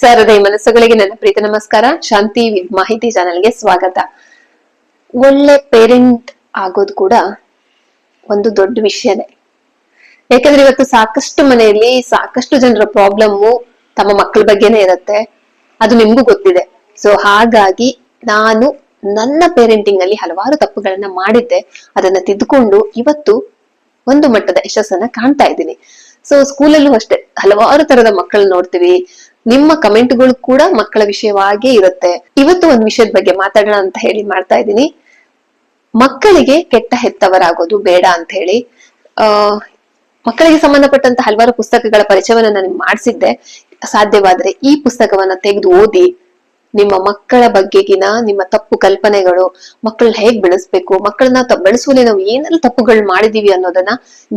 ಸರದೈ ಮನಸ್ಸುಗಳಿಗೆ ನನ್ನ ಪ್ರೀತಿ ನಮಸ್ಕಾರ. ಶಾಂತಿ ಮಾಹಿತಿ ಚಾನೆಲ್ಗೆ ಸ್ವಾಗತ. ಒಳ್ಳೆ ಪೇರೆಂಟ್ ಆಗೋದು ಕೂಡ ಒಂದು ದೊಡ್ಡ ವಿಷಯನೇ. ಯಾಕಂದ್ರೆ ಇವತ್ತು ಸಾಕಷ್ಟು ಮನೆಯಲ್ಲಿ ಸಾಕಷ್ಟು ಜನರ ಪ್ರಾಬ್ಲಮ್ಮು ತಮ್ಮ ಮಕ್ಕಳ ಬಗ್ಗೆನೇ ಇರುತ್ತೆ. ಅದು ನಿಮ್ಗೂ ಗೊತ್ತಿದೆ. ಸೊ ಹಾಗಾಗಿ ನಾನು ನನ್ನ ಪೇರೆಂಟಿಂಗ್ ಅಲ್ಲಿ ಹಲವಾರು ತಪ್ಪುಗಳನ್ನ ಮಾಡಿದ್ದೆ. ಅದನ್ನ ತಿದ್ದುಕೊಂಡು ಇವತ್ತು ಒಂದು ಮಟ್ಟದ ಯಶಸ್ಸನ್ನ ಕಾಣ್ತಾ ಇದ್ದೀನಿ. ಸೊ ಸ್ಕೂಲಲ್ಲೂ ಅಷ್ಟೇ. ಹಲವಾರು ತರದ ಮಕ್ಕಳನ್ನ ನೋಡ್ತೀವಿ. ನಿಮ್ಮ ಕಮೆಂಟ್ಗಳು ಕೂಡ ಮಕ್ಕಳ ವಿಷಯವಾಗೇ ಇರುತ್ತೆ. ಇವತ್ತು ಒಂದು ವಿಷಯದ ಬಗ್ಗೆ ಮಾತಾಡೋಣ ಅಂತ ಹೇಳಿ ಮಾಡ್ತಾ ಇದ್ದೀನಿ. ಮಕ್ಕಳಿಗೆ ಕೆಟ್ಟ ಹೆತ್ತವರಾಗೋದು ಬೇಡ ಅಂತ ಹೇಳಿ. ಆ, ಮಕ್ಕಳಿಗೆ ಸಂಬಂಧಪಟ್ಟಂತ ಹಲವಾರು ಪುಸ್ತಕಗಳ ಪರಿಚಯವನ್ನ ನಾನು ಮಾಡಿಸಿದ್ದೆ. ಸಾಧ್ಯವಾದ್ರೆ ಈ ಪುಸ್ತಕವನ್ನ ತೆಗೆದು ಓದಿ. ನಿಮ್ಮ ಮಕ್ಕಳ ಬಗ್ಗೆಗಿನ ನಿಮ್ಮ ತಪ್ಪು ಕಲ್ಪನೆಗಳು ಮಕ್ಕಳನ್ನ ಹೇಗ್ ಬೆಳೆಸ್ಬೇಕು? ಮಕ್ಕಳನ್ನ ಬೆಳೆಸುವಲ್ಲಿ ನಾವು ಏನೆಲ್ಲ ತಪ್ಪುಗಳು ಮಾಡಿದೀವಿ ಅನ್ನೋದನ್ನ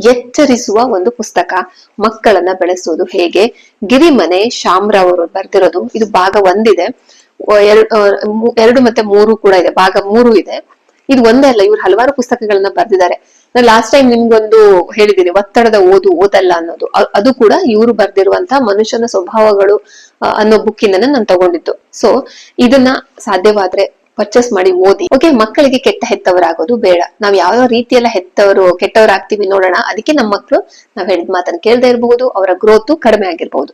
ಎಚ್ಚರಿಸುವ ಒಂದು ಪುಸ್ತಕ. ಮಕ್ಕಳನ್ನ ಬೆಳೆಸೋದು ಹೇಗೆ? ಗಿರಿಮನೆ ಶಾಮ್ರಾವ್ ಅವರು ಬರ್ದಿರೋದು ಇದು ಭಾಗ ಒಂದಿದೆ. ಎರಡ್- ಎರಡು ಮತ್ತೆ ಮೂರು ಕೂಡ ಇದೆ. ಭಾಗ ಮೂರು ಇದೆ. ಇದು ಒಂದೇ ಅಲ್ಲ, ಇವ್ರು ಹಲವಾರು ಪುಸ್ತಕಗಳನ್ನ ಬರ್ದಿದ್ದಾರೆ. ನಾನು ಲಾಸ್ಟ್ ಟೈಮ್ ನಿಮ್ಗೊಂದು ಹೇಳಿದ್ದೀನಿ, ಒತ್ತಡದ ಓದು, ಓದಲ್ಲ ಅನ್ನೋದು. ಅದು ಕೂಡ ಇವರು ಬರ್ದಿರುವಂತಹ ಮನುಷ್ಯನ ಸ್ವಭಾವಗಳು ಅನ್ನೋ ಬುಕ್ಕಿನ ನಾನು ತಗೊಂಡಿದ್ದು. ಸೊ ಇದನ್ನ ಸಾಧ್ಯವಾದ್ರೆ ಪರ್ಚೇಸ್ ಮಾಡಿ ಓದಿ. ಓಕೆ ಮಕ್ಕಳಿಗೆ ಕೆಟ್ಟ ಹೆತ್ತವರಾಗೋದು ಬೇಡ. ನಾವ್ ಯಾವ ರೀತಿಯೆಲ್ಲ ಹೆತ್ತವರು, ಕೆಟ್ಟವರಾಗ್ತೀವಿ ನೋಡೋಣ. ಅದಕ್ಕೆ ನಮ್ಮ ಮಕ್ಕಳು ನಾವ್ ಹೇಳಿದ ಮಾತನ್ನ ಕೇಳದೆ ಇರಬಹುದು, ಅವರ ಗ್ರೋತ್ ಕಡಿಮೆ ಆಗಿರ್ಬಹುದು.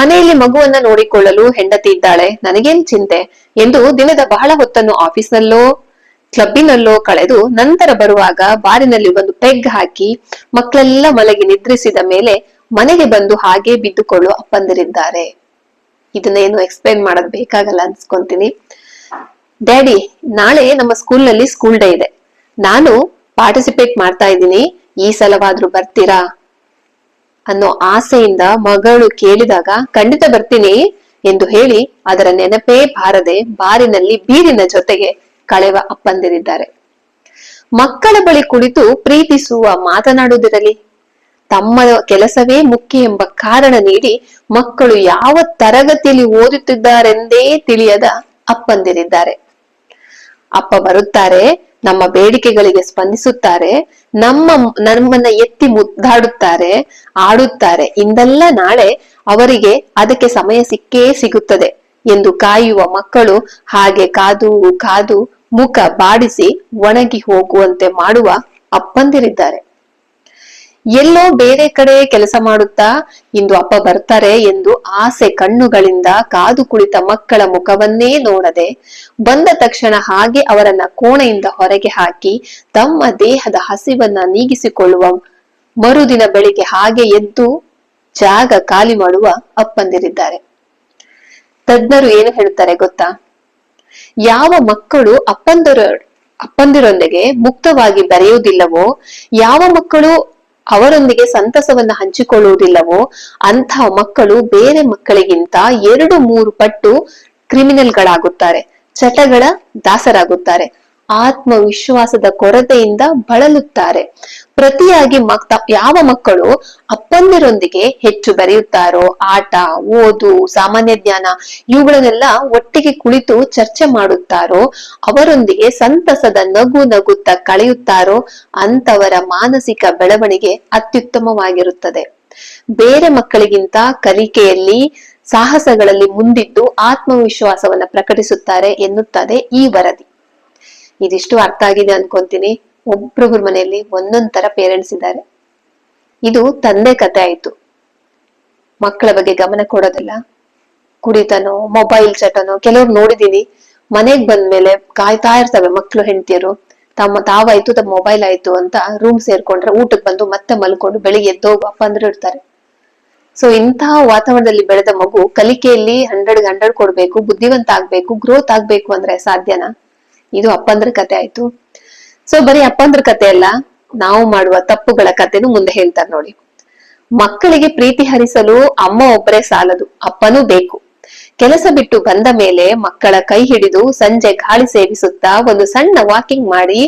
ಮನೆಯಲ್ಲಿ ಮಗುವನ್ನ ನೋಡಿಕೊಳ್ಳಲು ಹೆಂಡತಿ ಇದ್ದಾಳೆ, ನನಗೇನ್ ಚಿಂತೆ? ಎಂದು ದಿನದ ಬಹಳ ಹೊತ್ತನ್ನು ಆಫೀಸ್ನಲ್ಲೋ ಕ್ಲಬ್ಬಿನಲ್ಲೋ ಕಳೆದು ನಂತರ ಬರುವಾಗ ಬಾರಿನಲ್ಲಿ ಒಂದು ಪೆಗ್ ಹಾಕಿ ಮಕ್ಕಳೆಲ್ಲ ಮಲಗಿ ನಿದ್ರಿಸಿದ ಮೇಲೆ ಮನೆಗೆ ಬಂದು ಹಾಗೆ ಬಿದ್ದುಕೊಳ್ಳುವ ಅಪ್ಪಂದಿರಿದ್ದಾರೆ. ಇದನ್ನೇನು ಎಕ್ಸ್ಪ್ಲೈನ್ ಮಾಡೋದ್ ಬೇಕಾಗಲ್ಲ ಅನ್ಸ್ಕೊಂತೀನಿ. ಡ್ಯಾಡಿ ನಾಳೆ ನಮ್ಮ ಸ್ಕೂಲ್ನಲ್ಲಿ ಸ್ಕೂಲ್ ಡೇ ಇದೆ. ನಾನು ಪಾರ್ಟಿಸಿಪೇಟ್ ಮಾಡ್ತಾ ಇದ್ದೀನಿ. ಈ ಸಲವಾದ್ರೂ ಬರ್ತೀರಾ? ಅನ್ನೋ ಆಸೆಯಿಂದ ಮಗಳು ಕೇಳಿದಾಗ, ಖಂಡಿತ ಬರ್ತೀನಿ ಎಂದು ಹೇಳಿ, ಅದರ ನೆನಪೇ ಬಾರದೆ ಬಾರಿನಲ್ಲಿ ಬೀರಿನ ಜೊತೆಗೆ ಕಳೆವ ಅಪ್ಪಂದಿರಿದ್ದಾರೆ ಮಕ್ಕಳ ಬಳಿ ಕುಳಿತು ಪ್ರೀತಿಸುವ ಮಾತನಾಡುವುದಿರಲಿ? ತಮ್ಮ ಕೆಲಸವೇ ಮುಖ್ಯ ಎಂಬ ಕಾರಣ ನೀಡಿ ಮಕ್ಕಳು ಯಾವ ತರಗತಿಯಲ್ಲಿ ಓದುತ್ತಿದ್ದಾರೆಂದೇ ತಿಳಿಯದ ಅಪ್ಪಂದಿರಿದ್ದಾರೆ. ಅಪ್ಪ ಬರುತ್ತಾರೆ, ನಮ್ಮ ಬೇಡಿಕೆಗಳಿಗೆ ಸ್ಪಂದಿಸುತ್ತಾರೆ, ನಮ್ಮ ನಮ್ಮನ್ನ ಎತ್ತಿ ಮುದ್ದಾಡುತ್ತಾರೆ, ಆಡುತ್ತಾರೆ. ಇಂದೆಲ್ಲ ನಾಳೆ ಅವರಿಗೆ ಅದಕ್ಕೆ ಸಮಯ ಸಿಕ್ಕೇ ಸಿಗುತ್ತದೆ ಎಂದು ಕಾಯುವ ಮಕ್ಕಳು ಹಾಗೆ ಕಾದು ಕಾದು ಮುಖ ಬಾಡಿಸಿ ಒಣಗಿ ಹೋಗುವಂತೆ ಮಾಡುವ ಅಪ್ಪಂದಿರಿದ್ದಾರೆ. ಎಲ್ಲೋ ಬೇರೆ ಕಡೆ ಕೆಲಸ ಮಾಡುತ್ತಾ ಇಂದು ಅಪ್ಪ ಬರ್ತಾರೆ ಎಂದು ಆಸೆ ಕಣ್ಣುಗಳಿಂದ ಕಾದು ಕುಳಿತ ಮಕ್ಕಳ ಮುಖವನ್ನೇ ನೋಡದೆ ಬಂದ ತಕ್ಷಣ ಹಾಗೆ ಅವರನ್ನ ಕೋಣೆಯಿಂದ ಹೊರಗೆ ಹಾಕಿ ತಮ್ಮ ದೇಹದ ಹಸಿವನ್ನ ನೀಗಿಸಿಕೊಳ್ಳುವ ಮರುದಿನ ಬೆಳಿಗ್ಗೆ ಹಾಗೆ ಎದ್ದು ಜಾಗ ಖಾಲಿ ಮಾಡುವ ಅಪ್ಪಂದಿರಿದ್ದಾರೆ. ತಜ್ಞರು ಏನು ಹೇಳುತ್ತಾರೆ ಗೊತ್ತಾ? ಯಾವ ಮಕ್ಕಳು ಅಪ್ಪಂದರ, ಅಪ್ಪಂದಿರೊಂದಿಗೆ ಮುಕ್ತವಾಗಿ ಬೆರೆಯುವುದಿಲ್ಲವೋ, ಯಾವ ಮಕ್ಕಳು ಅವರೊಂದಿಗೆ ಸಂತಸವನ್ನ ಹಂಚಿಕೊಳ್ಳುವುದಿಲ್ಲವೋ ಅಂತಹ ಮಕ್ಕಳು ಬೇರೆ ಮಕ್ಕಳಿಗಿಂತ ಎರಡು ಮೂರು ಪಟ್ಟು ಕ್ರಿಮಿನಲ್ಗಳಾಗುತ್ತಾರೆ, ಚಟಗಳ ದಾಸರಾಗುತ್ತಾರೆ. ಆತ್ಮವಿಶ್ವಾಸದ ಕೊರತೆಯಿಂದ ಬಳಲುತ್ತಾರೆ. ಪ್ರತಿಯಾಗಿ ಮಕ್ ಯಾವ ಮಕ್ಕಳು ಅಪ್ಪಂದಿರೊಂದಿಗೆ ಹೆಚ್ಚು ಬೆರೆಯುತ್ತಾರೋ, ಆಟ, ಓದು, ಸಾಮಾನ್ಯ ಜ್ಞಾನ, ಇವುಗಳನ್ನೆಲ್ಲ ಒಟ್ಟಿಗೆ ಕುಳಿತು ಚರ್ಚೆ ಮಾಡುತ್ತಾರೋ, ಅವರೊಂದಿಗೆ ಸಂತಸದ ನಗು ನಗುತ್ತಾ ಕಳೆಯುತ್ತಾರೋ, ಅಂತವರ ಮಾನಸಿಕ ಬೆಳವಣಿಗೆ ಅತ್ಯುತ್ತಮವಾಗಿರುತ್ತದೆ. ಬೇರೆ ಮಕ್ಕಳಿಗಿಂತ ಕಲಿಕೆಯಲ್ಲಿ ಸಾಹಸಗಳಲ್ಲಿ ಮುಂದಿದ್ದು ಆತ್ಮವಿಶ್ವಾಸವನ್ನ ಪ್ರಕಟಿಸುತ್ತಾರೆ ಎನ್ನುತ್ತದೆ ಈ ವರದಿ. ಇದಿಷ್ಟು ಅರ್ಥ ಆಗಿದೆ ಅನ್ಕೊಂತೀನಿ. ಒಬ್ರೊಬ್ರ ಮನೆಯಲ್ಲಿ ಒಂದೊಂದ್ ತರ ಪೇರೆಂಟ್ಸ್ ಇದ್ದಾರೆ. ಇದು ತಂದೆ ಕತೆ ಆಯ್ತು. ಮಕ್ಕಳ ಬಗ್ಗೆ ಗಮನ ಕೊಡೋದಿಲ್ಲ. ಕುಡಿತನೋ ಮೊಬೈಲ್ ಚಟನೋ, ಕೆಲವ್ರು ನೋಡಿದೀನಿ ಮನೆಗ್ ಬಂದ್ಮೇಲೆ ಕಾಯ್ತಾ ಇರ್ತವೆ ಮಕ್ಳು, ಹೆಂಡತಿಯರು. ತಮ್ಮ ತಾವಾಯ್ತು, ತಮ್ಮ ಮೊಬೈಲ್ ಆಯ್ತು ಅಂತ ರೂಮ್ ಸೇರ್ಕೊಂಡ್ರೆ ಊಟಕ್ಕೆ ಬಂದು ಮತ್ತೆ ಮಲ್ಕೊಂಡು ಬೆಳಿಗ್ಗೆ ಎದ್ದೋಗು ಅಪ್ಪ ಅಂದ್ರೆ ಇರ್ತಾರೆ. ಸೊ ಇಂತಹ ವಾತಾವರಣದಲ್ಲಿ ಬೆಳೆದ ಮಗು ಕಲಿಕೆಯಲ್ಲಿ ಹಂಡ್ರೆಡ್ ಹಂಡ್ರೆಡ್ ಕೊಡ್ಬೇಕು, ಬುದ್ಧಿವಂತ ಆಗ್ಬೇಕು ಗ್ರೋತ್ ಆಗ್ಬೇಕು ಅಂದ್ರೆ ಸಾಧ್ಯನಾ? ಇದು ಅಪ್ಪಂದ್ರ ಕತೆ ಆಯ್ತು. ಸೊ ಬರೀ ಅಪ್ಪಂದ್ರ ಕತೆ ಅಲ್ಲ, ನಾವು ಮಾಡುವ ತಪ್ಪುಗಳ ಕಥೆನು ಮುಂದೆ ಹೇಳ್ತಾರೆ ನೋಡಿ. ಮಕ್ಕಳಿಗೆ ಪ್ರೀತಿ ಹರಿಸಲು ಅಮ್ಮ ಒಬ್ಬರೇ ಸಾಲದು, ಅಪ್ಪನೂ ಬೇಕು. ಕೆಲಸ ಬಿಟ್ಟು ಬಂದ ಮೇಲೆ ಮಕ್ಕಳ ಕೈ ಹಿಡಿದು ಸಂಜೆ ಗಾಳಿ ಸೇವಿಸುತ್ತಾ ಒಂದು ಸಣ್ಣ ವಾಕಿಂಗ್ ಮಾಡಿ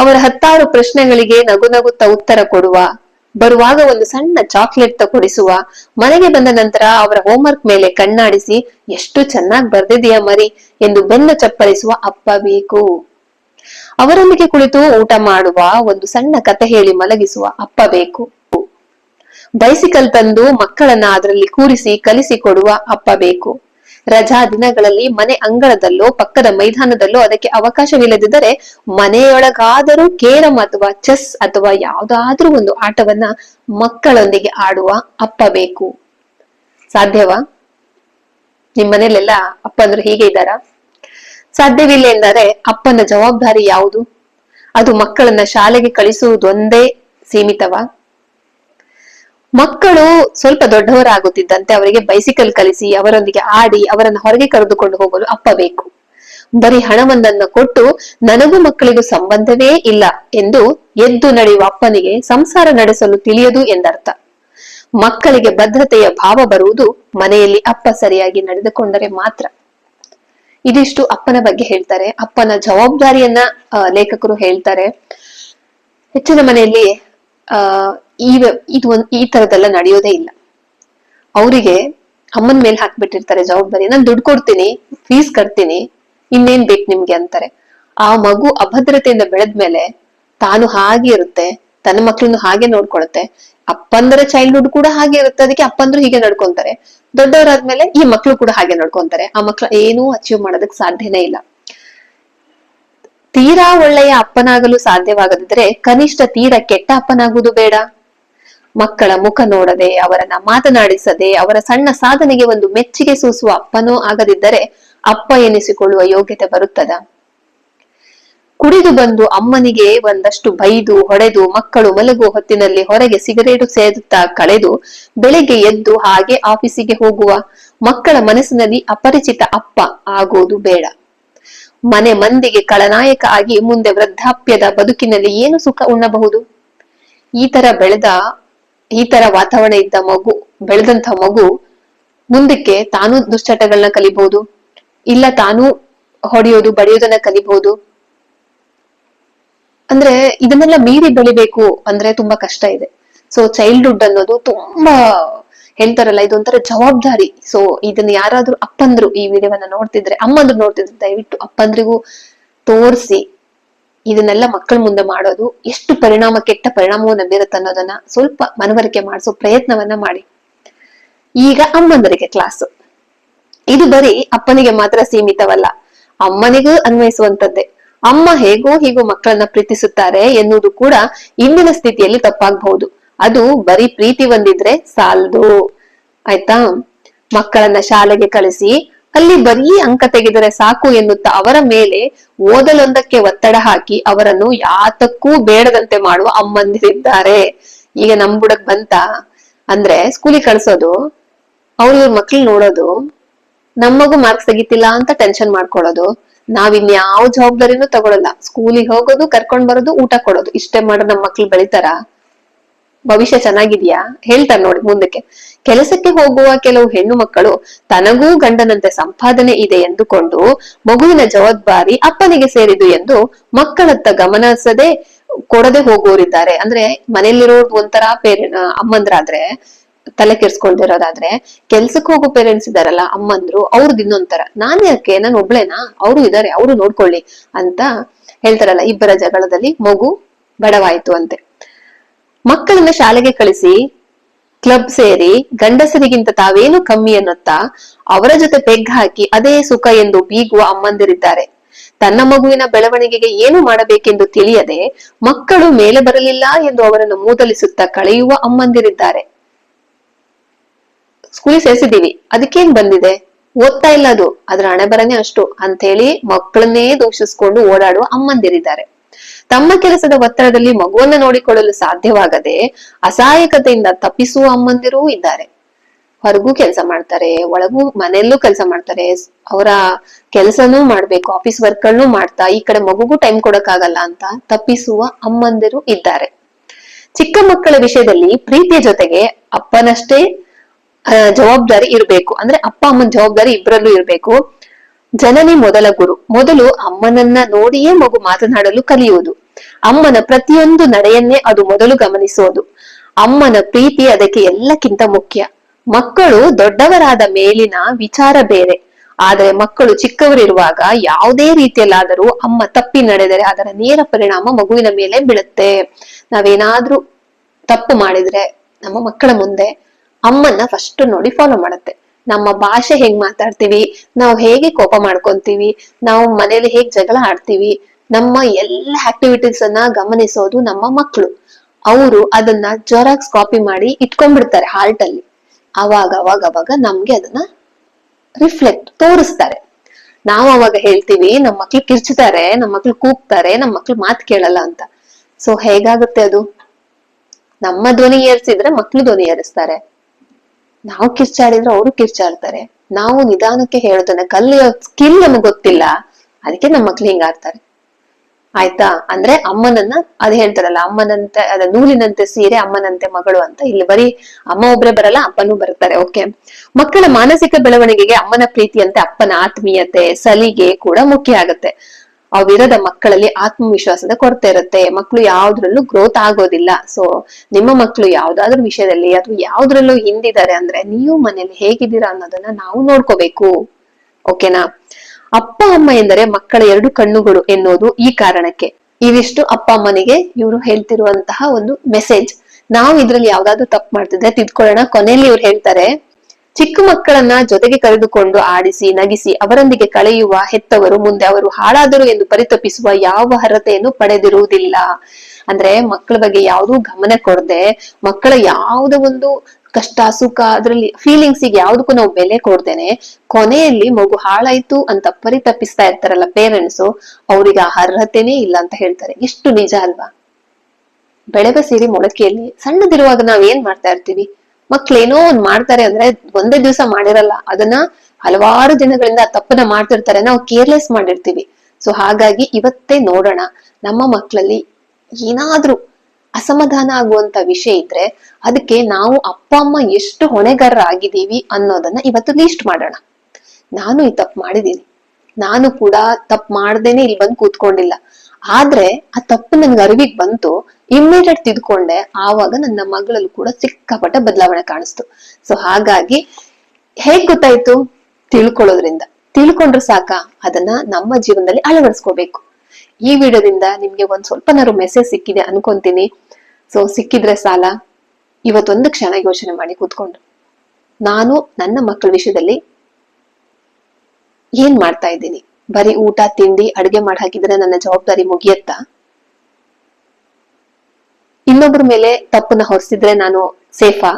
ಅವರ ಹತ್ತಾರು ಪ್ರಶ್ನೆಗಳಿಗೆ ನಗು ನಗುತ್ತಾ ಉತ್ತರ ಕೊಡುವ ಬರುವಾಗ ಒಂದು ಸಣ್ಣ ಚಾಕ್ಲೇಟ್ ತಗೊಡಿಸುವ ಮನೆಗೆ ಬಂದ ನಂತರ ಅವರ ಹೋಮ್ವರ್ಕ್ ಮೇಲೆ ಕಣ್ಣಾಡಿಸಿ, ಎಷ್ಟು ಚೆನ್ನಾಗಿ ಬರ್ದಿದೆಯಾ ಮರಿ? ಎಂದು ಬೆನ್ನು ಚಪ್ಪರಿಸುವ ಅಪ್ಪ ಬೇಕು. ಅವರೊಂದಿಗೆ ಕುಳಿತು ಊಟ ಮಾಡುವ ಒಂದು ಸಣ್ಣ ಕತೆ ಹೇಳಿ ಮಲಗಿಸುವ ಅಪ್ಪ ಬೇಕು. ಬೈಸಿಕಲ್ ತಂದು ಮಕ್ಕಳನ್ನ ಅದರಲ್ಲಿ ಕೂರಿಸಿ ಕಲಿಸಿಕೊಡುವ ಅಪ್ಪ ಬೇಕು. ರಜಾ ದಿನಗಳಲ್ಲಿ ಮನೆ ಅಂಗಳದಲ್ಲೋ, ಪಕ್ಕದ ಮೈದಾನದಲ್ಲೋ ಅದಕ್ಕೆ ಅವಕಾಶವಿಲ್ಲದಿದ್ದರೆ ಮನೆಯೊಳಗಾದರೂ ಕೇರಂ ಅಥವಾ ಚೆಸ್ ಅಥವಾ ಯಾವುದಾದ್ರೂ ಒಂದು ಆಟವನ್ನ ಮಕ್ಕಳೊಂದಿಗೆ ಆಡುವ ಅಪ್ಪ ಬೇಕು. ಸಾಧ್ಯವಾ? ನಿಮ್ ಮನೇಲೆಲ್ಲ ಅಪ್ಪಂದ್ರು ಹೀಗೆ ಇದ್ದಾರಾ? ಸಾಧ್ಯವಿಲ್ಲ ಎಂದರೆ ಅಪ್ಪನ ಜವಾಬ್ದಾರಿ ಯಾವುದು? ಅದು ಮಕ್ಕಳನ್ನ ಶಾಲೆಗೆ ಕಳಿಸುವುದೊಂದೇ ಸೀಮಿತವಾ? ಮಕ್ಕಳು ಸ್ವಲ್ಪ ದೊಡ್ಡವರಾಗುತ್ತಿದ್ದಂತೆ ಅವರಿಗೆ ಬೈಸಿಕಲ್ ಕಲಿಸಿ, ಅವರೊಂದಿಗೆ ಆಡಿ, ಅವರನ್ನು ಹೊರಗೆ ಕರೆದುಕೊಂಡು ಹೋಗಲು ಅಪ್ಪ ಬೇಕು. ಬರೀ ಹಣವೊಂದನ್ನು ಕೊಟ್ಟು ನನಗೂ ಮಕ್ಕಳಿಗೂ ಸಂಬಂಧವೇ ಇಲ್ಲ ಎಂದು ಎದ್ದು ನಡೆಯುವ ಅಪ್ಪನಿಗೆ ಸಂಸಾರ ನಡೆಸಲು ತಿಳಿಯದು ಎಂದರ್ಥ. ಮಕ್ಕಳಿಗೆ ಭದ್ರತೆಯ ಭಾವ ಬರುವುದು ಮನೆಯಲ್ಲಿ ಅಪ್ಪ ಸರಿಯಾಗಿ ನಡೆದುಕೊಂಡರೆ ಮಾತ್ರ. ಇದಿಷ್ಟು ಅಪ್ಪನ ಬಗ್ಗೆ ಹೇಳ್ತಾರೆ. ಅಪ್ಪನ ಜವಾಬ್ದಾರಿಯನ್ನ ಲೇಖಕರು ಹೇಳ್ತಾರೆ. ಹೆಚ್ಚಿನ ಮನೆಯಲ್ಲಿ ಈ ಇದು ಈ ತರದೆಲ್ಲ ನಡೆಯೋದೇ ಇಲ್ಲ. ಅವರಿಗೆ ಅಮ್ಮನ ಮೇಲೆ ಹಾಕ್ಬಿಟ್ಟಿರ್ತಾರೆ ಜವಾಬ್ದಾರಿ. ನಾನು ದುಡ್ಡು ಕೊಡ್ತೀನಿ ಫೀಸ್ ಕಟ್ತೀನಿ, ಇನ್ನೇನ್ ಬೇಕು ನಿಮ್ಗೆ ಅಂತಾರೆ. ಆ ಮಗು ಅಭದ್ರತೆಯಿಂದ ಬೆಳೆದ್ಮೇಲೆ ತಾನು ಹಾಗೆ ಇರುತ್ತೆ, ತನ್ನ ಮಕ್ಳನ್ನು ಹಾಗೆ ನೋಡ್ಕೊಳುತ್ತೆ. ಅಪ್ಪಂದ್ರ ಚೈಲ್ಡ್ಹುಡ್ ಕೂಡ ಹಾಗೆ ಇರುತ್ತೆ, ಅದಕ್ಕೆ ಅಪ್ಪಂದ್ರು ಹೀಗೆ ನಡ್ಕೊಂತಾರೆ. ದೊಡ್ಡವರಾದ್ಮೇಲೆ ಈ ಮಕ್ಳು ಕೂಡ ಹಾಗೆ ನಡ್ಕೊಂತಾರೆ. ಆ ಮಕ್ಳು ಏನೂ ಅಚೀವ್ ಮಾಡೋದಕ್ ಸಾಧ್ಯನೇ ಇಲ್ಲ. ತೀರಾ ಒಳ್ಳೆಯ ಅಪ್ಪನಾಗಲು ಸಾಧ್ಯವಾಗದಿದ್ರೆ ಕನಿಷ್ಠ ತೀರಾ ಕೆಟ್ಟ ಅಪ್ಪನಾಗುವುದು ಬೇಡ. ಮಕ್ಕಳ ಮುಖ ನೋಡದೆ, ಅವರನ್ನ ಮಾತನಾಡಿಸದೆ, ಅವರ ಸಣ್ಣ ಸಾಧನೆಗೆ ಒಂದು ಮೆಚ್ಚುಗೆ ಸೂಸುವ ಅಪ್ಪನೋ ಆಗದಿದ್ದರೆ ಅಪ್ಪ ಎನಿಸಿಕೊಳ್ಳುವ ಯೋಗ್ಯತೆ ಬರುತ್ತದ? ಕುಡಿದು ಬಂದು ಅಮ್ಮನಿಗೆ ಒಂದಷ್ಟು ಬೈದು, ಹೊಡೆದು, ಮಕ್ಕಳು ಮಲಗುವ ಹೊತ್ತಿನಲ್ಲಿ ಹೊರಗೆ ಸಿಗರೇಟು ಸೇದುತ್ತಾ ಕಳೆದು ಬೆಳಿಗ್ಗೆ ಎದ್ದು ಹಾಗೆ ಆಫೀಸಿಗೆ ಹೋಗುವ ಮಕ್ಕಳ ಮನಸ್ಸಿನಲ್ಲಿ ಅಪರಿಚಿತ ಅಪ್ಪ ಆಗೋದು ಬೇಡ. ಮನೆ ಮಂದಿಗೆ ಖಳನಾಯಕ ಆಗಿ ಮುಂದೆ ವೃದ್ಧಾಪ್ಯದ ಬದುಕಿನಲ್ಲಿ ಏನು ಸುಖ ಉಣ್ಣಬಹುದು? ಈ ತರ ಬೆಳೆದ, ಈ ತರ ವಾತಾವರಣ ಇದ್ದ ಮಗು ಬೆಳೆದಂತ ಮಗು ಮುಂದಕ್ಕೆ ತಾನು ದುಶ್ಚಟಗಳನ್ನ ಕಲಿಬಹುದು. ಇಲ್ಲ ತಾನು ಹೊಡೆಯೋದು, ಬಡಿಯೋದನ್ನ ಕಲಿಬಹುದು. ಅಂದ್ರೆ ಇದನ್ನೆಲ್ಲ ಮೀರಿ ಬೆಳಿಬೇಕು ಅಂದ್ರೆ ತುಂಬಾ ಕಷ್ಟ ಇದೆ. ಸೊ ಚೈಲ್ಡ್ಹುಡ್ ಅನ್ನೋದು ತುಂಬಾ ಹೇಳ್ತಾರಲ್ಲ ಇದೊಂಥರ ಜವಾಬ್ದಾರಿ. ಸೊ ಇದನ್ನ ಯಾರಾದ್ರೂ ಅಪ್ಪಂದ್ರು ಈ ವಿಡಿಯೋವನ್ನ ನೋಡ್ತಿದ್ರೆ, ಅಮ್ಮಂದ್ರು ನೋಡ್ತಿದ್ರೆ ದಯವಿಟ್ಟು ಅಪ್ಪಂದ್ರಿಗೂ ತೋರಿಸಿ ಇದನ್ನೆಲ್ಲ ಮಕ್ಕಳ ಮುಂದೆ ಮಾಡೋದು, ಎಷ್ಟು ಪರಿಣಾಮ, ಕೆಟ್ಟ ಪರಿಣಾಮವೂ ಬೀರುತ್ತೆ ಅನ್ನೋದನ್ನ ಸ್ವಲ್ಪ ಮನವರಿಕೆ ಮಾಡಿಸೋ ಪ್ರಯತ್ನವನ್ನ ಮಾಡಿ. ಈಗ ಅಮ್ಮಂದರಿಗೆ ಕ್ಲಾಸ್ ಇದು ಬರೀ ಅಪ್ಪನಿಗೆ ಮಾತ್ರ ಸೀಮಿತವಲ್ಲ, ಅಮ್ಮನಿಗೂ ಅನ್ವಯಿಸುವಂತದ್ದೇ ಅಮ್ಮ ಹೇಗೋ ಹೀಗೋ ಮಕ್ಕಳನ್ನ ಪ್ರೀತಿಸುತ್ತಾರೆ ಎನ್ನುವುದು ಕೂಡ ಇಂದಿನ ಸ್ಥಿತಿಯಲ್ಲಿ ತಪ್ಪಾಗಬಹುದು. ಅದು ಬರೀ ಪ್ರೀತಿ ಒಂದಿದ್ರೆ ಸಾಲದು. ಆಯ್ತಾ? ಮಕ್ಕಳನ್ನ ಶಾಲೆಗೆ ಕಳಿಸಿ, ಅಲ್ಲಿ ಬರೀ ಅಂಕ ತೆಗೆದರೆ ಸಾಕು ಎನ್ನುತ್ತಾ ಅವರ ಮೇಲೆ ಓದಲೊಂದಕ್ಕೆ ಒತ್ತಡ ಹಾಕಿ ಅವರನ್ನು ಯಾತಕ್ಕೂ ಬೇಡದಂತೆ ಮಾಡುವ ಅಮ್ಮಂದಿರಿದ್ದಾರೆ. ಈಗ ನಮ್ ಬುಡಕ್ ಬಂತ? ಅಂದ್ರೆ ಸ್ಕೂಲಿಗೆ ಕಳ್ಸೋದು, ಅವ್ರ ಇವ್ರ ಮಕ್ಳು ನೋಡೋದು ನಮಗೂ ಮಾರ್ಕ್ಸ್ ತೆಗಿತಿಲ್ಲ ಅಂತ ಟೆನ್ಷನ್ ಮಾಡ್ಕೊಳ್ಳೋದು. ನಾವ್ ಇನ್ಯಾವ ಜವಾಬ್ದಾರಿನೂ ತಗೊಳಲ್ಲ. ಸ್ಕೂಲಿಗೆ ಹೋಗೋದು, ಕರ್ಕೊಂಡ್ ಬರೋದು, ಊಟ ಕೊಡೋದು. ಇಷ್ಟೇ ಮಾಡ್ರೆ ನಮ್ ಮಕ್ಳು ಬೆಳಿತಾರ. ಭವಿಷ್ಯ ಚೆನ್ನಾಗಿದ್ಯಾ? ಹೇಳ್ತಾರೆ ನೋಡಿ ಮುಂದಕ್ಕೆ. ಕೆಲಸಕ್ಕೆ ಹೋಗುವ ಕೆಲವು ಹೆಣ್ಣು ಮಕ್ಕಳು ತನಗೂ ಗಂಡನಂತೆ ಸಂಪಾದನೆ ಇದೆ ಎಂದುಕೊಂಡು ಮಗುವಿನ ಜವಾಬ್ದಾರಿ ಅಪ್ಪನಿಗೆ ಸೇರಿದು ಎಂದು ಮಕ್ಕಳತ್ತ ಗಮನಿಸದೆ ಕೊಡದೆ ಹೋಗುವವರಿದ್ದಾರೆ. ಅಂದ್ರೆ ಮನೆಯಲ್ಲಿರೋದು ಒಂಥರ ಪೇರೆ ಅಮ್ಮಂದ್ರಾದ್ರೆ, ತಲೆ ಕೆರ್ಸ್ಕೊಂಡಿರೋದಾದ್ರೆ ಕೆಲ್ಸಕ್ಕೆ ಹೋಗೋ ಪೇರೆಂಟ್ಸ್ ಇದಾರಲ್ಲ ಅಮ್ಮಂದ್ರು ಅವ್ರದ್ದು ಇನ್ನೊಂಥರ. ನಾನ್ ಯಾಕೆ? ನಾನು ಒಬ್ಳೇನಾ? ಅವರು ಇದಾರೆ, ಅವರು ನೋಡ್ಕೊಳ್ಳಿ ಅಂತ ಹೇಳ್ತಾರಲ್ಲ ಇಬ್ಬರ ಜಗಳದಲ್ಲಿ ಮಗು ಬಡವಾಯ್ತು ಅಂತೆ. ಮಕ್ಕಳನ್ನ ಶಾಲೆಗೆ ಕಳಿಸಿ ಕ್ಲಬ್ ಸೇರಿ ಗಂಡಸರಿಗಿಂತ ತಾವೇನು ಕಮ್ಮಿ ಅನ್ನುತ್ತಾ, ಅವರ ಜೊತೆ ಪೆಗ್ ಹಾಕಿ ಅದೇ ಸುಖ ಎಂದು ಬೀಗುವ ಅಮ್ಮಂದಿರಿದ್ದಾರೆ. ತನ್ನ ಮಗುವಿನ ಬೆಳವಣಿಗೆಗೆ ಏನು ಮಾಡಬೇಕೆಂದು ತಿಳಿಯದೆ, ಮಕ್ಕಳು ಮೇಲೆ ಬರಲಿಲ್ಲ ಎಂದು ಅವರನ್ನು ಮೂದಲಿಸುತ್ತಾ ಕಳೆಯುವ ಅಮ್ಮಂದಿರಿದ್ದಾರೆ. ಸ್ಕೂಲ್ ಸೇರಿಸಿದೀವಿ ಅದಕ್ಕೇನ್ ಬಂದಿದೆ? ಓದ್ತಾ ಇಲ್ಲ ಅದು. ಅದ್ರ ಹಣೆ ಬರನೇ ಅಷ್ಟು. ಅಂತ ಹೇಳಿ ಮಕ್ಕಳನ್ನೇ ದೂಷಿಸ್ಕೊಂಡು ಓಡಾಡುವ ಅಮ್ಮಂದಿರಿದ್ದಾರೆ. ತಮ್ಮ ಕೆಲಸದ ಒತ್ತಡದಲ್ಲಿ ಮಗುವನ್ನ ನೋಡಿಕೊಳ್ಳಲು ಸಾಧ್ಯವಾಗದೆ ಅಸಹಾಯಕತೆಯಿಂದ ತಪ್ಪಿಸುವ ಅಮ್ಮಂದಿರೂ ಇದ್ದಾರೆ. ಹೊರಗೂ ಕೆಲಸ ಮಾಡ್ತಾರೆ, ಒಳಗೂ ಮನೆಯಲ್ಲೂ ಕೆಲಸ ಮಾಡ್ತಾರೆ, ಅವರ ಕೆಲಸನೂ ಮಾಡ್ಬೇಕು ಆಫೀಸ್ ವರ್ಕ್ಗಳನ್ನು ಮಾಡ್ತಾ, ಈ ಕಡೆ ಮಗುಗೂ ಟೈಮ್ ಕೊಡಕ್ಕಾಗಲ್ಲ ಅಂತ ತಪ್ಪಿಸುವ ಅಮ್ಮಂದಿರು ಇದ್ದಾರೆ. ಚಿಕ್ಕ ಮಕ್ಕಳ ವಿಷಯದಲ್ಲಿ ಪ್ರೀತಿಯ ಜೊತೆಗೆ ಅಪ್ಪನಷ್ಟೇ ಜವಾಬ್ದಾರಿ ಇರಬೇಕು. ಅಂದ್ರೆ ಅಪ್ಪ, ಅಮ್ಮನ ಜವಾಬ್ದಾರಿ ಇಬ್ಬರಲ್ಲೂ ಇರಬೇಕು. ಜನನಿ ಮೊದಲ ಗುರು. ಮೊದಲು ಅಮ್ಮನನ್ನ ನೋಡಿಯೇ ಮಗು ಮಾತನಾಡಲು ಕಲಿಯುವುದು. ಅಮ್ಮನ ಪ್ರತಿಯೊಂದು ನಡೆಯನ್ನೇ ಅದು ಮೊದಲು ಗಮನಿಸೋದು. ಅಮ್ಮನ ಪ್ರೀತಿ ಅದಕ್ಕೆ ಎಲ್ಲಕ್ಕಿಂತ ಮುಖ್ಯ. ಮಕ್ಕಳು ದೊಡ್ಡವರಾದ ಮೇಲಿನ ವಿಚಾರ ಬೇರೆ. ಆದರೆ ಮಕ್ಕಳು ಚಿಕ್ಕವರಿರುವಾಗ ಯಾವುದೇ ರೀತಿಯಲ್ಲಾದರೂ ಅಮ್ಮ ತಪ್ಪಿ ನಡೆದರೆ ಅದರ ನೇರ ಪರಿಣಾಮ ಮಗುವಿನ ಮೇಲೆ ಬೀಳುತ್ತೆ. ನಾವೇನಾದ್ರೂ ತಪ್ಪು ಮಾಡಿದ್ರೆ ನಮ್ಮ ಮಕ್ಕಳ ಮುಂದೆ ಅಮ್ಮನ್ನ ಫಸ್ಟ್ ನೋಡಿ ಫಾಲೋ ಮಾಡುತ್ತೆ. ನಮ್ಮ ಭಾಷೆ ಹೆಂಗ್ ಮಾತಾಡ್ತೀವಿ? ನಾವು ಹೇಗೆ ಕೋಪ ಮಾಡ್ಕೊಂತೀವಿ? ನಾವು ಮನೇಲಿ ಹೇಗ್ ಜಗಳ ಆಡ್ತೀವಿ? ನಮ್ಮ ಎಲ್ಲ ಆಕ್ಟಿವಿಟೀಸ್ ಅನ್ನ ಗಮನಿಸೋದು ನಮ್ಮ ಮಕ್ಕಳು ಅವರು ಅದನ್ನ ಜೆರಾಕ್ಸ್ ಕಾಪಿ ಮಾಡಿ ಇಟ್ಕೊಂಡ್ಬಿಡ್ತಾರೆ ಹಾರ್ಟ್ ಅಲ್ಲಿ. ಅವಾಗ ಅವಾಗ ಅವಾಗ ನಮ್ಗೆ ಅದನ್ನ ರಿಫ್ಲೆಕ್ಟ್ ತೋರಿಸ್ತಾರೆ. ನಾವು ಅವಾಗ ಹೇಳ್ತೀವಿ ನಮ್ಮ ಮಕ್ಳು ಕಿರ್ಚ್ತಾರೆ ನಮ್ಮ ಮಕ್ಳು ಕೂಗ್ತಾರೆ ನಮ್ಮ ಮಕ್ಳು ಮಾತು ಕೇಳಲ್ಲ ಅಂತ. ಸೊ ಹೇಗಾಗುತ್ತೆ ಅದು? ನಮ್ಮ ಧ್ವನಿ ಏರಿಸಿದ್ರೆ ಮಕ್ಳು ಧ್ವನಿ ಏರಿಸ್ತಾರೆ. ನಾವು ಕಿರ್ಚಾಡಿದ್ರೆ ಅವರು ಕಿರ್ಚಾಡ್ತಾರೆ. ನಾವು ನಿಧಾನಕ್ಕೆ ಹೇಳೋದನ್ನ ಕಲಿಯೋ ಸ್ಕಿಲ್ ನಮಗ್ ಗೊತ್ತಿಲ್ಲ. ಅದಕ್ಕೆ ನಮ್ಮ ಮಕ್ಳು ಹಿಂಗಾಡ್ತಾರೆ ಆಯ್ತಾ? ಅಂದ್ರೆ ಅಮ್ಮನನ್ನ ಅದ್ ಹೇಳ್ತಾರಲ್ಲ, ಅಮ್ಮನಂತೆ, ಅದ ನೂಲಿನಂತೆ ಸೀರೆ ಅಮ್ಮನಂತೆ ಮಗಳು ಅಂತ ಇಲ್ಲಿ ಬರೀ ಅಮ್ಮ ಒಬ್ರೆ ಬರಲ್ಲ, ಅಪ್ಪನೂ ಬರ್ತಾರೆ ಓಕೆ ಮಕ್ಕಳ ಮಾನಸಿಕ ಬೆಳವಣಿಗೆಗೆ ಅಮ್ಮನ ಪ್ರೀತಿಯಂತೆ ಅಪ್ಪನ ಆತ್ಮೀಯತೆ, ಸಲಿಗೆ ಕೂಡ ಮುಖ್ಯ ಆಗುತ್ತೆ. ಅವಿರದ ಮಕ್ಕಳಲ್ಲಿ ಆತ್ಮವಿಶ್ವಾಸದ ಕೊರತೆ ಇರುತ್ತೆ. ಮಕ್ಕಳು ಯಾವ್ದ್ರಲ್ಲೂ ಗ್ರೋತ್ ಆಗೋದಿಲ್ಲ. ಸೊ ನಿಮ್ಮ ಮಕ್ಕಳು ಯಾವ್ದಾದ್ರು ವಿಷಯದಲ್ಲಿ ಅಥವಾ ಯಾವ್ದ್ರಲ್ಲೂ ಹಿಂದಿದ್ದಾರೆ ಅಂದ್ರೆ ನೀವು ಮನೇಲಿ ಹೇಗಿದ್ದೀರಾ ಅನ್ನೋದನ್ನ ನಾವು ನೋಡ್ಕೋಬೇಕು. ಓಕೆನಾ ಅಪ್ಪ, ಅಮ್ಮ ಎಂದರೆ ಮಕ್ಕಳ ಎರಡು ಕಣ್ಣುಗಳು ಎನ್ನುವುದು ಈ ಕಾರಣಕ್ಕೆ. ಇವಿಷ್ಟು ಅಪ್ಪ, ಅಮ್ಮನಿಗೆ ಇವರು ಹೇಳ್ತಿರುವಂತಹ ಒಂದು ಮೆಸೇಜ್ ನಾವು ಇದ್ರಲ್ಲಿ ಯಾವ್ದಾದ್ರು ತಪ್ಪು ಮಾಡ್ತಿದ್ರೆ ತಿದ್ಕೊಳ್ಳೋಣ. ಕೊನೆಯಲ್ಲಿ ಇವ್ರು ಹೇಳ್ತಾರೆ ಚಿಕ್ಕ ಮಕ್ಕಳನ್ನ ಜೊತೆಗೆ ಕರೆದುಕೊಂಡು ಆಡಿಸಿ, ನಗಿಸಿ, ಅವರೊಂದಿಗೆ ಕಳೆಯುವ ಹೆತ್ತವರು ಮುಂದೆ ಅವರು ಹಾಳಾದರು ಎಂದು ಪರಿತಪಿಸುವ ಯಾವ ಅರ್ಹತೆಯನ್ನು ಪಡೆದಿರುವುದಿಲ್ಲ. ಅಂದ್ರೆ ಮಕ್ಕಳ ಬಗ್ಗೆ ಯಾವುದೂ ಗಮನ ಕೊಡದೆ, ಮಕ್ಕಳ ಯಾವುದೋ ಒಂದು ಕಷ್ಟ, ಸುಖ, ಅದ್ರಲ್ಲಿ ಫೀಲಿಂಗ್ಸ್ಗೆ ಯಾವ್ದಕ್ಕೂ ನಾವು ಬೆಲೆ ಕೊಡ್ದೇನೆ, ಕೊನೆಯಲ್ಲಿ ಮಗು ಹಾಳಾಯ್ತು ಅಂತ ಪರಿತಪಿಸ್ತಾ ಇರ್ತಾರಲ್ಲ ಪೇರೆಂಟ್ಸ್ ಅವ್ರಿಗೆ ಆ ಅರ್ಹತೆನೇ ಇಲ್ಲ ಅಂತ ಹೇಳ್ತಾರೆ. ಎಷ್ಟು ನಿಜ ಅಲ್ವಾ? ಬೆಳೆವ ಸೇರಿ ಮೊಳಕೆಯಲ್ಲಿ ಸಣ್ಣದಿರುವಾಗ ನಾವ್ ಏನ್ ಮಾಡ್ತಾ ಇರ್ತೀವಿ? ಮಕ್ಳು ಏನೋ ಒಂದ್ ಮಾಡ್ತಾರೆ ಅಂದ್ರೆ ಒಂದೇ ದಿವಸ ಮಾಡಿರಲ್ಲ, ಅದನ್ನ ಹಲವಾರು ದಿನಗಳಿಂದ ತಪ್ಪನ್ನ ಮಾಡ್ತಿರ್ತಾರೆ, ನಾವು ಕೇರ್ಲೆಸ್ ಮಾಡಿರ್ತೀವಿ. ಸೊ ಹಾಗಾಗಿ ಇವತ್ತೇ ನೋಡೋಣ, ನಮ್ಮ ಮಕ್ಕಳಲ್ಲಿ ಏನಾದ್ರೂ ಅಸಮಾಧಾನ ಆಗುವಂತ ವಿಷಯ ಇದ್ರೆ ಅದಕ್ಕೆ ನಾವು ಅಪ್ಪ, ಅಮ್ಮ ಎಷ್ಟು ಹೊಣೆಗಾರರಾಗಿದ್ದೀವಿ ಅನ್ನೋದನ್ನ ಇವತ್ತು ಲೀಸ್ಟ್ ಮಾಡೋಣ. ನಾನು ಈ ತಪ್ಪು ಮಾಡಿದೀನಿ ನಾನು ಕೂಡ ತಪ್ಪು ಮಾಡ್ದೇನೆ ಇಲ್ಲಿ ಬಂದು ಕೂತ್ಕೊಂಡಿಲ್ಲ. ಆದ್ರೆ ಆ ತಪ್ಪು ನನ್ಗೆ ಅರಿವಿಗೆ ಬಂತು ಇಮ್ಮಿಡಿಯೇಟ್ ತಿದ್ಕೊಂಡೆ, ಆವಾಗ ನನ್ನ ಮಗಳಲ್ಲೂ ಕೂಡ ಸಿಕ್ಕಾಪಟ್ಟ ಬದಲಾವಣೆ ಕಾಣಿಸ್ತು. ಸೊ ಹಾಗಾಗಿ ಹೇಗ್ ಗೊತ್ತಾಯ್ತು? ತಿಳ್ಕೊಳ್ಳೋದ್ರಿಂದ. ತಿಳ್ಕೊಂಡ್ರೆ ಸಾಕ, ಅದನ್ನ ನಮ್ಮ ಜೀವನದಲ್ಲಿ ಅಳವಡಿಸ್ಕೋಬೇಕು. ಈ ವಿಡಿಯೋದಿಂದ ನಿಮ್ಗೆ ಒಂದ್ ಸ್ವಲ್ಪನಾರು ಮೆಸೇಜ್ ಸಿಕ್ಕಿದೆ ಅನ್ಕೊಂತೀನಿ. ಸೊ ಸಿಕ್ಕಿದ್ರೆ ಸಾಲ, ಇವತ್ತೊಂದು ಕ್ಷಣ ಯೋಚನೆ ಮಾಡಿ ಕೂತ್ಕೊಂಡು. ನಾನು ನನ್ನ ಮಕ್ಕಳ ವಿಷಯದಲ್ಲಿ ಏನ್ ಮಾಡ್ತಾ ಇದ್ದೀನಿ? ಬರೀ ಊಟ, ತಿಂಡಿ, ಅಡುಗೆ ಮಾಡಿ ಹಾಕಿದ್ರೆ ನನ್ನ ಜವಾಬ್ದಾರಿ ಮುಗಿಯತ್ತಾ? ಇನ್ನೊಬ್ಬರ ಮೇಲೆ ತಪ್ಪನ್ನ ಹೊರಿಸಿದ್ರೆ ನಾನು ಸೇಫಾ?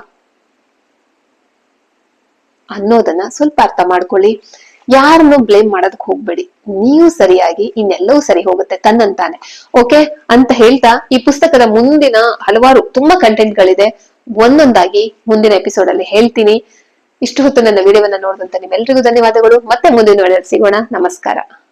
ಅನ್ನೋದನ್ನ ಸ್ವಲ್ಪ ಅರ್ಥ ಮಾಡ್ಕೊಳ್ಳಿ. ಯಾರನ್ನು ಬ್ಲೇಮ್ ಮಾಡೋದಕ್ಕೆ ಹೋಗ್ಬೇಡಿ. ನೀವು ಸರಿಯಾಗಿ, ಇನ್ನೆಲ್ಲವೂ ಸರಿ ಹೋಗುತ್ತೆ ತನ್ನಂತಾನೆ. ಓಕೆ ಅಂತ ಹೇಳ್ತಾ ಈ ಪುಸ್ತಕದ ಮುಂದಿನ ಹಲವಾರು ತುಂಬಾ ಕಂಟೆಂಟ್ ಗಳಿದೆ ಒಂದೊಂದಾಗಿ ಮುಂದಿನ ಎಪಿಸೋಡ್ ಅಲ್ಲಿ ಹೇಳ್ತೀನಿ. ಇಷ್ಟು ಹೊತ್ತು ನನ್ನ ವಿಡಿಯೋವನ್ನ ನೋಡಿದಂತ ನಿಮ್ಮೆಲ್ರಿಗೂ ಧನ್ಯವಾದಗಳು. ಮತ್ತೆ ಮುಂದಿನ ಸಿಗೋಣ. ನಮಸ್ಕಾರ.